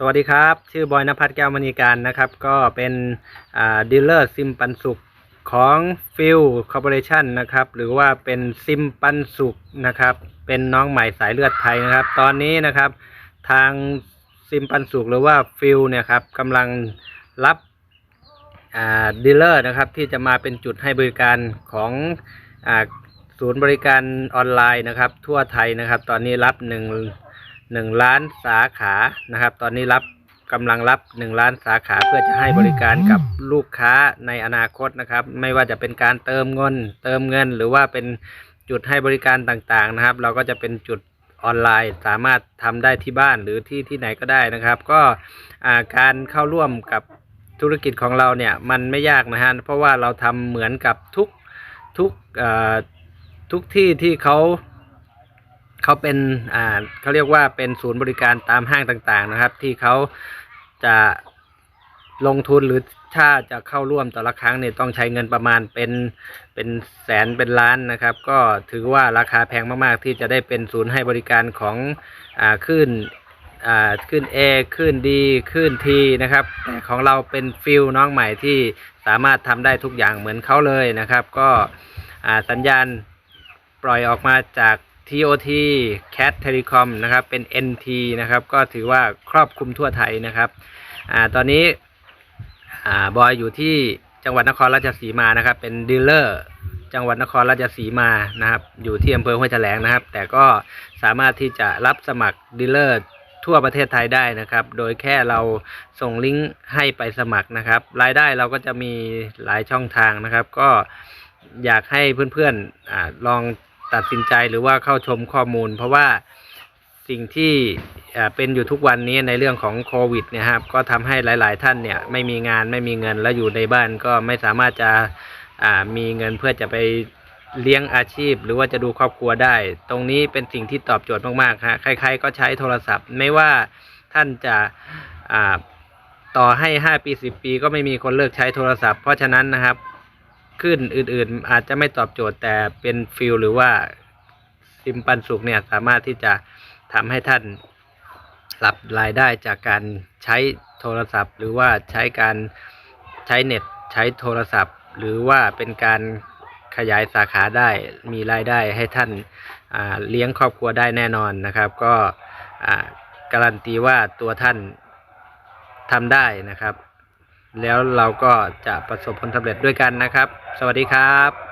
สวัสดีครับ ชื่อบอยนภัทรแก้วมณีการนะครับ ก็เป็นดีลเลอร์ซิมปันสุขของฟิลคอร์ปอเรชันนะครับ หรือว่าเป็นซิมปันสุขนะครับ เป็นน้องใหม่สายเลือดไทยนะครับ ตอนนี้นะครับทางซิมปันสุขหรือว่าฟิลเนี่ยครับกำลังรับดีลเลอร์นะครับ ที่จะมาเป็นจุดให้บริการของอศูนย์บริการออนไลน์นะครับ ทั่วไทยนะครับ ตอนนี้รับหนึ่ง หนึ่งล้านสาขานะครับ ตอนนี้รับกำลังรับหนึ่งล้านสาขาเพื่อจะให้บริการกับลูกค้าในอนาคตนะครับ ไม่ว่าจะเป็นการเติมเงิน เติมเงิน หรือว่าเป็นจุดให้บริการต่างๆนะครับ เราก็จะเป็นจุดออนไลน์สามารถทำได้ที่บ้านหรือที่ที่ไหนก็ได้นะครับ ก็การเข้าร่วมกับธุรกิจของเราเนี่ยมันไม่ยากนะฮะเพราะว่าเราทำเหมือนกับทุกทุกทุกที่ที่เขา เขาเป็นอ่าเขาเรียกว่าเป็นศูนย์บริการตามห้างต่างๆนะครับ ที่เขาจะลงทุนหรือถ้าจะเข้าร่วมแต่ละครั้งเนี่ยต้องใช้เงินประมาณเป็นเป็นแสนเป็นล้านนะครับ ก็ถือว่าราคาแพงมากๆ ที่จะได้เป็นศูนย์ให้บริการของอ่าขึ้นอ่าขึ้น A ขึ้น D ขึ้น T นะครับแต่ของเราเป็นฟิลน้องใหม่ที่สามารถทำได้ทุกอย่างเหมือนเขาเลยนะครับ ก็อ่าสัญญาณปล่อยออกมาจาก TOT Cat Telecom นะครับ เป็น NT นะครับ ก็ถือว่าครอบคลุมทั่วไทยนะครับอ่าตอนนี้อ่าบอยอยู่ที่จังหวัดนครราชสีมานะครับ เป็นดีลเลอร์จังหวัดนครราชสีมานะครับ อยู่ที่อำเภอห้วยแถลงนะครับ แต่ก็สามารถที่จะรับสมัครดีลเลอร์ทั่วประเทศไทยได้นะครับ โดยแค่เราส่งลิงก์ให้ไปสมัครนะครับ รายได้เราก็จะมีหลายช่องทางนะครับ ก็อยากให้เพื่อนๆอลอง ตัดสินใจหรือว่าเข้าชมข้อมูล เพราะว่าสิ่งที่เป็นอยู่ทุกวันนี้ในเรื่องของโควิดเนะครับก็ทำให้หลาย ๆ ท่านเนี่ยไม่มีงานไม่มีเงินแล้วอยู่ในบ้านก็ไม่สามารถจะมีเงินเพื่อจะไปเลี้ยงอาชีพ หรือว่าจะดูครอบครัวได้ ตรงนี้เป็นสิ่งที่ตอบโจทย์มากๆฮะใคร ๆ ก็ใช้โทรศัพท์ ไม่ว่าท่านจะต่อให้ 5 ปี 10 ปี ก็ไม่มีคนเลิกใช้โทรศัพท์เพราะฉะนั้นนะครับ ขึ้นอื่นๆ อาจจะไม่ตอบโจทย์แต่เป็นฟิลหรือว่าซิมปันสุขเนี่ยสามารถที่จะทำให้ท่านรับรายได้จากการใช้โทรศัพท์ หรือว่าใช้การใช้เน็ตใช้โทรศัพท์ หรือว่าเป็นการขยายสาขาได้มีรายได้ให้ท่านาเลี้ยงครอบครัวได้แน่นอนนะครับ ก็การันตีว่าตัวท่านทำได้นะครับ แล้วเราก็จะประสบผลสำเร็จด้วยกันนะครับ สวัสดีครับ